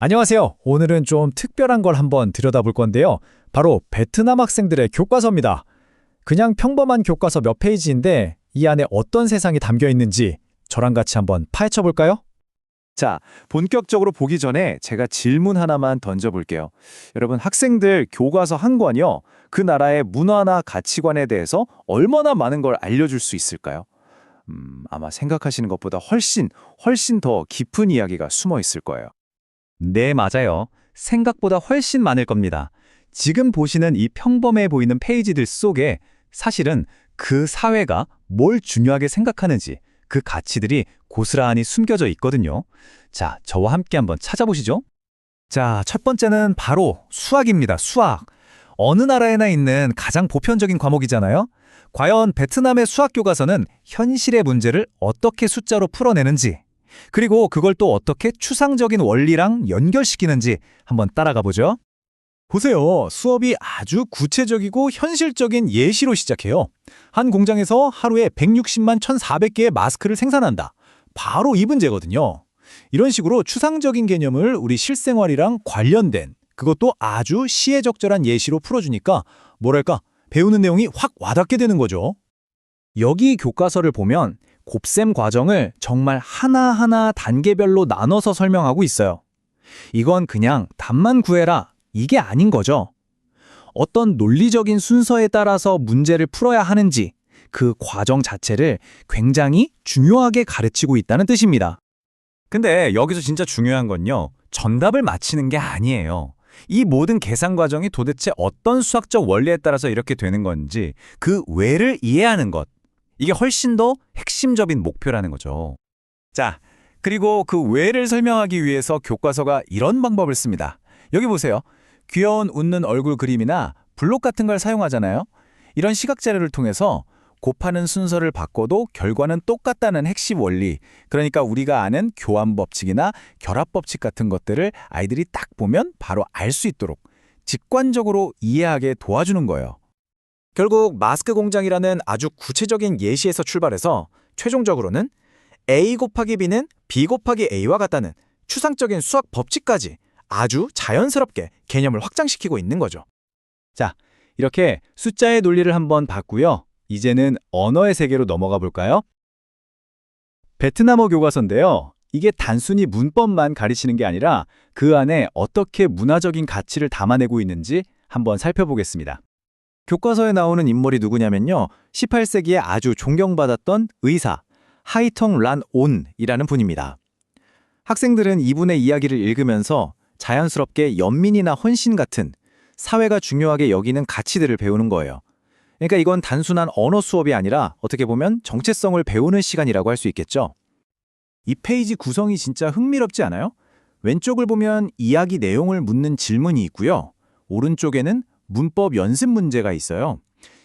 안녕하세요. 오늘은 좀 특별한 걸 한번 들여다볼 건데요. 바로 베트남 학생들의 교과서입니다. 그냥 평범한 교과서 몇 페이지인데 이 안에 어떤 세상이 담겨 있는지 저랑 같이 한번 파헤쳐 볼까요? 자, 본격적으로 보기 전에 제가 질문 하나만 던져볼게요. 여러분, 학생들 교과서 한 권이요. 그 나라의 문화나 가치관에 대해서 얼마나 많은 걸 알려줄 수 있을까요? 음, 아마 생각하시는 것보다 훨씬, 훨씬 더 깊은 이야기가 숨어 있을 거예요. 네, 맞아요. 생각보다 훨씬 많을 겁니다. 지금 보시는 이 평범해 보이는 페이지들 속에 사실은 그 사회가 뭘 중요하게 생각하는지 그 가치들이 고스란히 숨겨져 있거든요. 자, 저와 함께 한번 찾아보시죠. 자, 첫 번째는 바로 수학입니다. 수학. 어느 나라에나 있는 가장 보편적인 과목이잖아요. 과연 베트남의 수학 교과서는 현실의 문제를 어떻게 숫자로 풀어내는지 그리고 그걸 또 어떻게 추상적인 원리랑 연결시키는지 한번 따라가 보죠. 보세요. 수업이 아주 구체적이고 현실적인 예시로 시작해요. 한 공장에서 하루에 160만 1,400개의 마스크를 생산한다. 바로 이 문제거든요. 이런 식으로 추상적인 개념을 우리 실생활이랑 관련된 그것도 아주 시의적절한 예시로 풀어주니까 뭐랄까 배우는 내용이 확 와닿게 되는 거죠. 여기 교과서를 보면 곱셈 과정을 정말 하나하나 단계별로 나눠서 설명하고 있어요. 이건 그냥 답만 구해라 이게 아닌 거죠. 어떤 논리적인 순서에 따라서 문제를 풀어야 하는지 그 과정 자체를 굉장히 중요하게 가르치고 있다는 뜻입니다. 근데 여기서 진짜 중요한 건요. 정답을 맞히는 게 아니에요. 이 모든 계산 과정이 도대체 어떤 수학적 원리에 따라서 이렇게 되는 건지 그 왜를 이해하는 것. 이게 훨씬 더 핵심적인 목표라는 거죠. 자, 그리고 그 왜를 설명하기 위해서 교과서가 이런 방법을 씁니다. 여기 보세요. 귀여운 웃는 얼굴 그림이나 블록 같은 걸 사용하잖아요. 이런 시각 자료를 통해서 곱하는 순서를 바꿔도 결과는 똑같다는 핵심 원리, 그러니까 우리가 아는 교환 법칙이나 결합 법칙 같은 것들을 아이들이 딱 보면 바로 알 수 있도록 직관적으로 이해하게 도와주는 거예요. 결국 마스크 공장이라는 아주 구체적인 예시에서 출발해서 최종적으로는 A 곱하기 B는 B 곱하기 A와 같다는 추상적인 수학 법칙까지 아주 자연스럽게 개념을 확장시키고 있는 거죠. 자, 이렇게 숫자의 논리를 한번 봤고요. 이제는 언어의 세계로 넘어가 볼까요? 베트남어 교과서인데요. 이게 단순히 문법만 가르치는 게 아니라 그 안에 어떻게 문화적인 가치를 담아내고 있는지 한번 살펴보겠습니다. 교과서에 나오는 인물이 누구냐면요. 18세기에 아주 존경받았던 의사 하이텅 란 온이라는 분입니다. 학생들은 이분의 이야기를 읽으면서 자연스럽게 연민이나 헌신 같은 사회가 중요하게 여기는 가치들을 배우는 거예요. 그러니까 이건 단순한 언어 수업이 아니라 어떻게 보면 정체성을 배우는 시간이라고 할 수 있겠죠. 이 페이지 구성이 진짜 흥미롭지 않아요? 왼쪽을 보면 이야기 내용을 묻는 질문이 있고요. 오른쪽에는 문법 연습 문제가 있어요.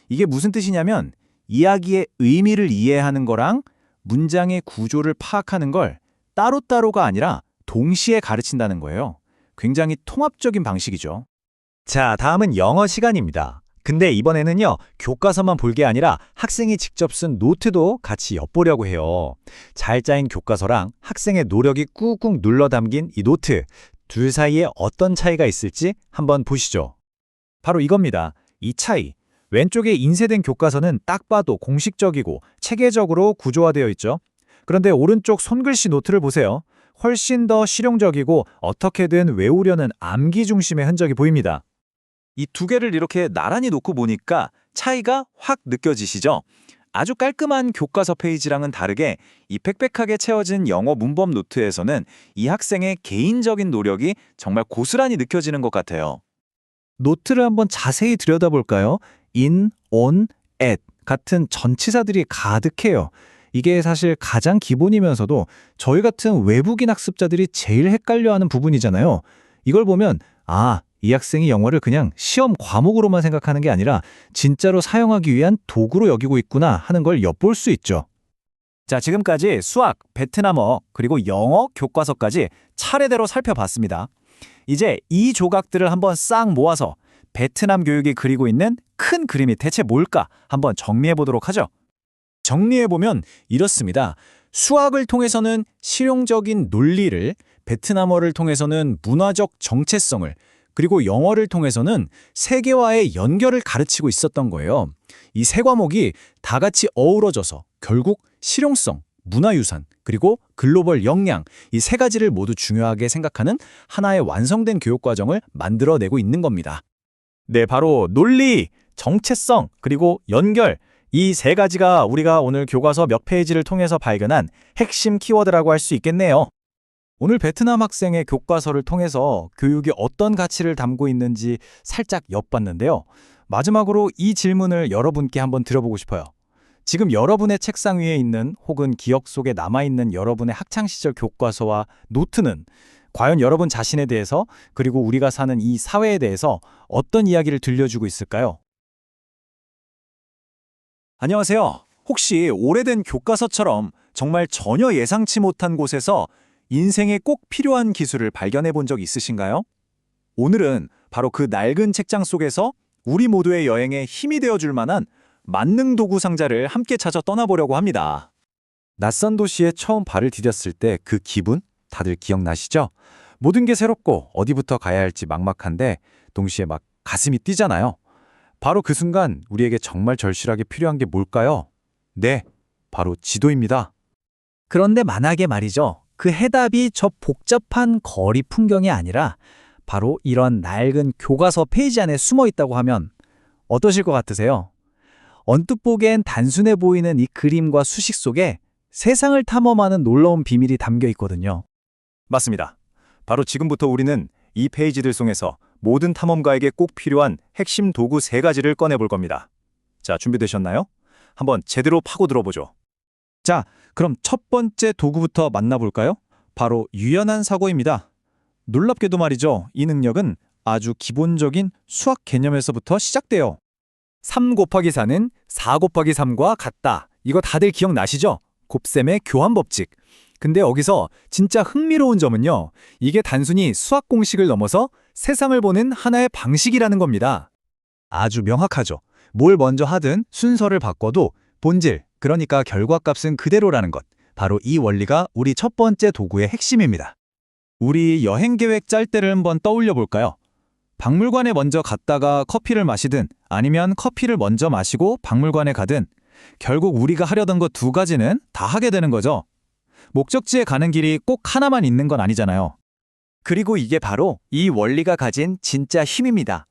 이게 무슨 뜻이냐면 이야기의 의미를 이해하는 거랑 문장의 구조를 파악하는 걸 따로따로가 아니라 동시에 가르친다는 거예요. 굉장히 통합적인 방식이죠. 자, 다음은 영어 시간입니다. 근데 이번에는요, 교과서만 볼 게 아니라 학생이 직접 쓴 노트도 같이 엿보려고 해요. 잘 짜인 교과서랑 학생의 노력이 꾹꾹 눌러 담긴 이 노트, 둘 사이에 어떤 차이가 있을지 한번 보시죠. 바로 이겁니다. 이 차이. 왼쪽에 인쇄된 교과서는 딱 봐도 공식적이고 체계적으로 구조화되어 있죠. 그런데 오른쪽 손글씨 노트를 보세요. 훨씬 더 실용적이고 어떻게든 외우려는 암기 중심의 흔적이 보입니다. 이 두 개를 이렇게 나란히 놓고 보니까 차이가 확 느껴지시죠? 아주 깔끔한 교과서 페이지랑은 다르게 이 빽빽하게 채워진 영어 문법 노트에서는 이 학생의 개인적인 노력이 정말 고스란히 느껴지는 것 같아요. 노트를 한번 자세히 들여다볼까요? in, on, at 같은 전치사들이 가득해요. 이게 사실 가장 기본이면서도 저희 같은 외국인 학습자들이 제일 헷갈려하는 부분이잖아요. 이걸 보면 아, 이 학생이 영어를 그냥 시험 과목으로만 생각하는 게 아니라 진짜로 사용하기 위한 도구로 여기고 있구나 하는 걸 엿볼 수 있죠. 자, 지금까지 수학, 베트남어, 그리고 영어 교과서까지 차례대로 살펴봤습니다. 이제 이 조각들을 한번 싹 모아서 베트남 교육이 그리고 있는 큰 그림이 대체 뭘까 한번 정리해 보도록 하죠. 정리해 보면 이렇습니다. 수학을 통해서는 실용적인 논리를, 베트남어를 통해서는 문화적 정체성을, 그리고 영어를 통해서는 세계와의 연결을 가르치고 있었던 거예요. 이 세 과목이 다 같이 어우러져서 결국 실용성, 문화유산, 그리고 글로벌 역량 이 세 가지를 모두 중요하게 생각하는 하나의 완성된 교육과정을 만들어내고 있는 겁니다. 네, 바로 논리, 정체성, 그리고 연결. 이 세 가지가 우리가 오늘 교과서 몇 페이지를 통해서 발견한 핵심 키워드라고 할 수 있겠네요. 오늘 베트남 학생의 교과서를 통해서 교육이 어떤 가치를 담고 있는지 살짝 엿봤는데요. 마지막으로 이 질문을 여러분께 한번 드려보고 싶어요. 지금 여러분의 책상 위에 있는 혹은 기억 속에 남아있는 여러분의 학창시절 교과서와 노트는 과연 여러분 자신에 대해서 그리고 우리가 사는 이 사회에 대해서 어떤 이야기를 들려주고 있을까요? 안녕하세요. 혹시 오래된 교과서처럼 정말 전혀 예상치 못한 곳에서 인생에 꼭 필요한 기술을 발견해 본 적 있으신가요? 오늘은 바로 그 낡은 책장 속에서 우리 모두의 여행에 힘이 되어 줄 만한 만능 도구 상자를 함께 찾아 떠나보려고 합니다. 낯선 도시에 처음 발을 디뎠을 때 그 기분 다들 기억나시죠? 모든 게 새롭고 어디부터 가야 할지 막막한데 동시에 막 가슴이 뛰잖아요. 바로 그 순간 우리에게 정말 절실하게 필요한 게 뭘까요? 네, 바로 지도입니다. 그런데 만약에 말이죠. 그 해답이 저 복잡한 거리 풍경이 아니라 바로 이런 낡은 교과서 페이지 안에 숨어 있다고 하면 어떠실 것 같으세요? 언뜻 보기엔 단순해 보이는 이 그림과 수식 속에 세상을 탐험하는 놀라운 비밀이 담겨 있거든요. 맞습니다. 바로 지금부터 우리는 이 페이지들 속에서 모든 탐험가에게 꼭 필요한 핵심 도구 세 가지를 꺼내볼 겁니다. 자, 준비되셨나요? 한번 제대로 파고 들어보죠. 자, 그럼 첫 번째 도구부터 만나볼까요? 바로 유연한 사고입니다. 놀랍게도 말이죠. 이 능력은 아주 기본적인 수학 개념에서부터 시작돼요. 3 곱하기 4는 4 곱하기 3과 같다. 이거 다들 기억나시죠? 곱셈의 교환 법칙. 근데 여기서 진짜 흥미로운 점은요. 이게 단순히 수학 공식을 넘어서 세상을 보는 하나의 방식이라는 겁니다. 아주 명확하죠. 뭘 먼저 하든 순서를 바꿔도 본질, 그러니까 결과값은 그대로라는 것. 바로 이 원리가 우리 첫 번째 도구의 핵심입니다. 우리 여행 계획 짤 때를 한번 떠올려 볼까요? 박물관에 먼저 갔다가 커피를 마시든 아니면 커피를 먼저 마시고 박물관에 가든 결국 우리가 하려던 것 두 가지는 다 하게 되는 거죠. 목적지에 가는 길이 꼭 하나만 있는 건 아니잖아요. 그리고 이게 바로 이 원리가 가진 진짜 힘입니다.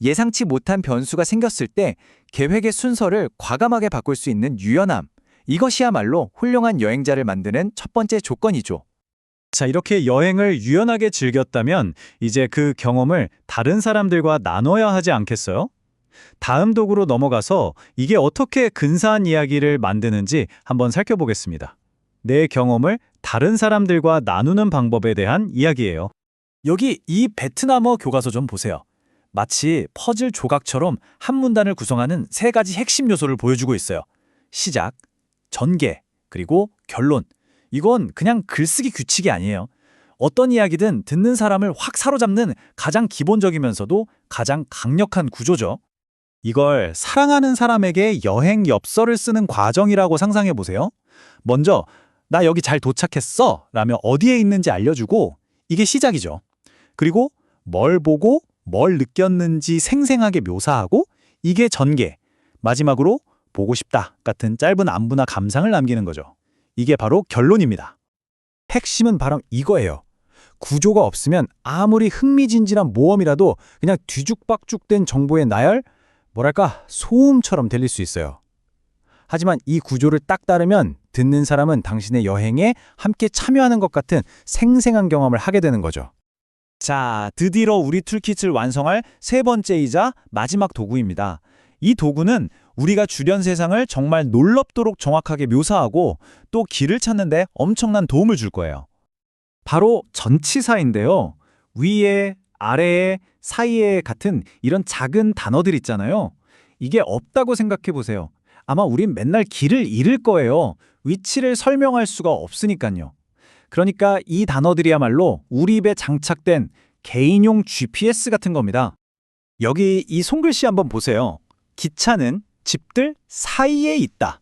예상치 못한 변수가 생겼을 때 계획의 순서를 과감하게 바꿀 수 있는 유연함. 이것이야말로 훌륭한 여행자를 만드는 첫 번째 조건이죠. 자, 이렇게 여행을 유연하게 즐겼다면 이제 그 경험을 다른 사람들과 나눠야 하지 않겠어요? 다음 도구로 넘어가서 이게 어떻게 근사한 이야기를 만드는지 한번 살펴보겠습니다. 내 경험을 다른 사람들과 나누는 방법에 대한 이야기예요. 여기 이 베트남어 교과서 좀 보세요. 마치 퍼즐 조각처럼 한 문단을 구성하는 세 가지 핵심 요소를 보여주고 있어요. 시작, 전개, 그리고 결론. 이건 그냥 글쓰기 규칙이 아니에요. 어떤 이야기든 듣는 사람을 확 사로잡는 가장 기본적이면서도 가장 강력한 구조죠. 이걸 사랑하는 사람에게 여행 엽서를 쓰는 과정이라고 상상해 보세요. 먼저 나 여기 잘 도착했어 라며 어디에 있는지 알려주고 이게 시작이죠. 그리고 뭘 보고 뭘 느꼈는지 생생하게 묘사하고 이게 전개. 마지막으로 보고 싶다 같은 짧은 안부나 감상을 남기는 거죠. 이게 바로 결론입니다. 핵심은 바로 이거예요. 구조가 없으면 아무리 흥미진진한 모험이라도 그냥 뒤죽박죽된 정보의 나열, 뭐랄까 소음처럼 들릴 수 있어요. 하지만 이 구조를 딱 따르면 듣는 사람은 당신의 여행에 함께 참여하는 것 같은 생생한 경험을 하게 되는 거죠. 자, 드디어 우리 툴킷을 완성할 세 번째이자 마지막 도구입니다. 이 도구는 우리가 주변 세상을 정말 놀랍도록 정확하게 묘사하고 또 길을 찾는 데 엄청난 도움을 줄 거예요. 바로 전치사인데요. 위에, 아래에, 사이에 같은 이런 작은 단어들 있잖아요. 이게 없다고 생각해 보세요. 아마 우린 맨날 길을 잃을 거예요. 위치를 설명할 수가 없으니까요. 그러니까 이 단어들이야말로 우리 입에 장착된 개인용 GPS 같은 겁니다. 여기 이 손글씨 한번 보세요. 기차는 집들 사이에 있다.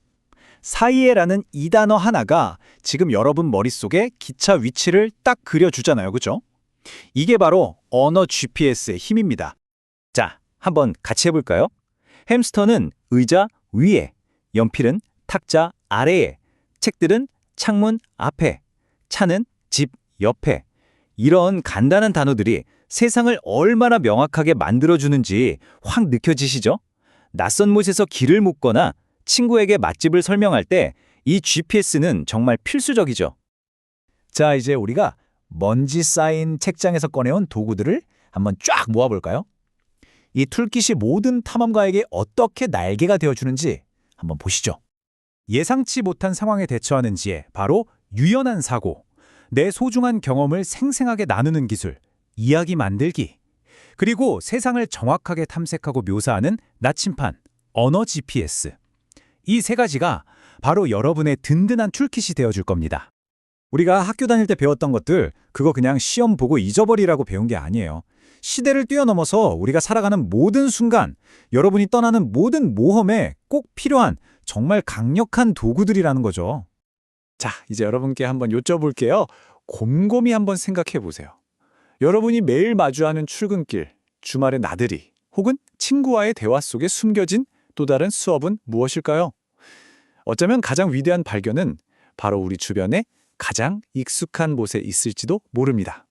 사이에라는 이 단어 하나가 지금 여러분 머릿속에 기차 위치를 딱 그려주잖아요. 그죠? 이게 바로 언어 GPS의 힘입니다. 자, 한번 같이 해볼까요? 햄스터는 의자 위에, 연필은 탁자 아래에, 책들은 창문 앞에, 차는 집 옆에. 이런 간단한 단어들이 세상을 얼마나 명확하게 만들어주는지 확 느껴지시죠? 낯선 곳에서 길을 묻거나 친구에게 맛집을 설명할 때 이 GPS는 정말 필수적이죠. 자, 이제 우리가 먼지 쌓인 책장에서 꺼내온 도구들을 한번 쫙 모아볼까요? 이 툴킷이 모든 탐험가에게 어떻게 날개가 되어주는지 한번 보시죠. 예상치 못한 상황에 대처하는 지혜, 바로 유연한 사고, 내 소중한 경험을 생생하게 나누는 기술, 이야기 만들기, 그리고 세상을 정확하게 탐색하고 묘사하는 나침판, 언어 GPS. 이 세 가지가 바로 여러분의 든든한 툴킷이 되어줄 겁니다. 우리가 학교 다닐 때 배웠던 것들, 그거 그냥 시험 보고 잊어버리라고 배운 게 아니에요. 시대를 뛰어넘어서 우리가 살아가는 모든 순간, 여러분이 떠나는 모든 모험에 꼭 필요한 정말 강력한 도구들이라는 거죠. 자, 이제 여러분께 한번 여쭤볼게요. 곰곰이 한번 생각해 보세요. 여러분이 매일 마주하는 출근길, 주말의 나들이, 혹은 친구와의 대화 속에 숨겨진 또 다른 수업은 무엇일까요? 어쩌면 가장 위대한 발견은 바로 우리 주변에 가장 익숙한 곳에 있을지도 모릅니다.